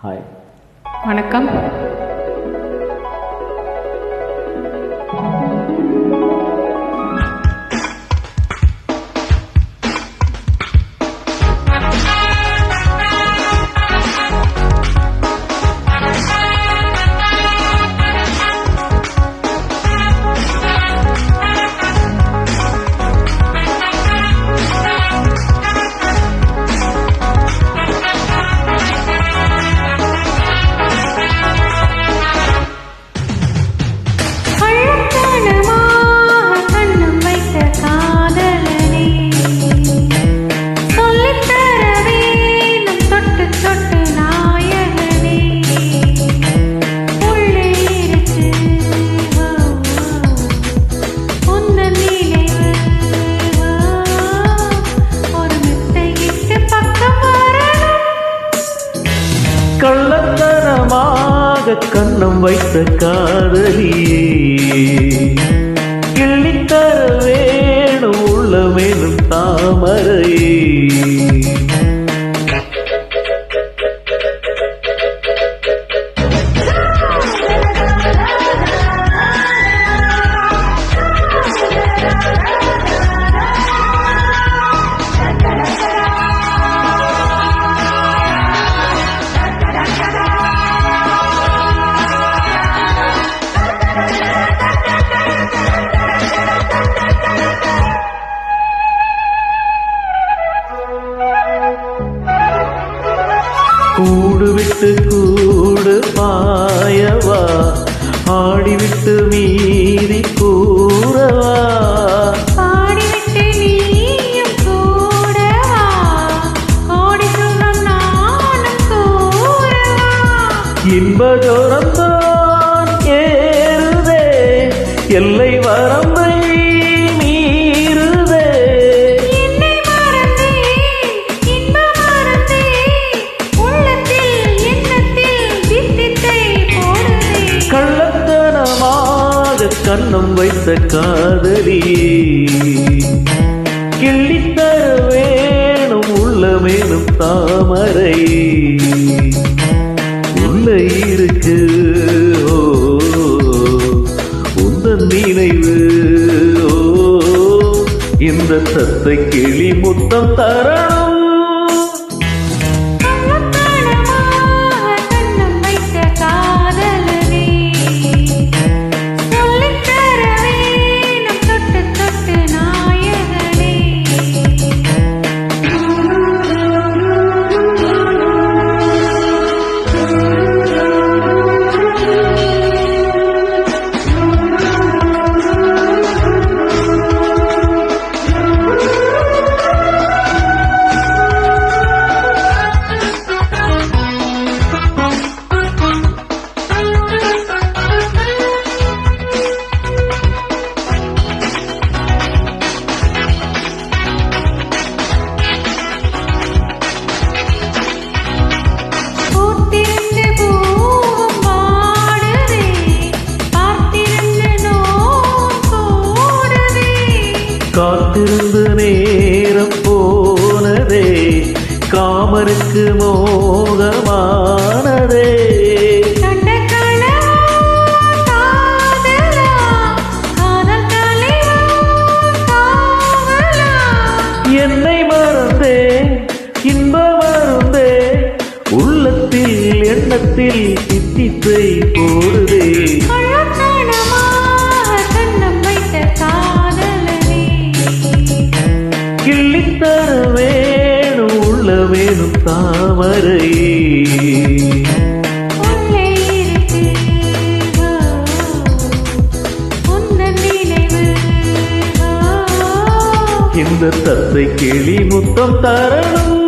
Hi வணக்கம் கள்ளத்தனமாக கண்ணம் வைத்த காதலியே கிள்ளித்தர வேணும் உள்ள மேலும் தாமரையே. கூடு விட்டு கூடு பாயவா ஆடிவிட்டு மீறி கூறவா. நானும் கூறவா. இன்பஜோரந்தான் ஏறுதே எல்லை வரம்பை கண்ணம் வைத்த காதலி. கிள்ளித்தர வேணும் உள்ள வேணும் தாமரை. உள்ள இருக்கு உந்தன் நினைவு ஓ இந்த தத்தை கிளி முத்தம் தரணும். காத்திருந்து நேரம் போனதே காமருக்கு மோகமானதே. என்னை மறந்தே இன்ப மறந்தே உள்ளத்தில் எண்ணத்தில் தித்தித்தை போடுதே உள்ள வேணும் தாமரை. உள்ளே இருக்கு வா, உந்தன் நினைவு. வா. இந்த தத்தை கிளி முத்தம் தரணும்.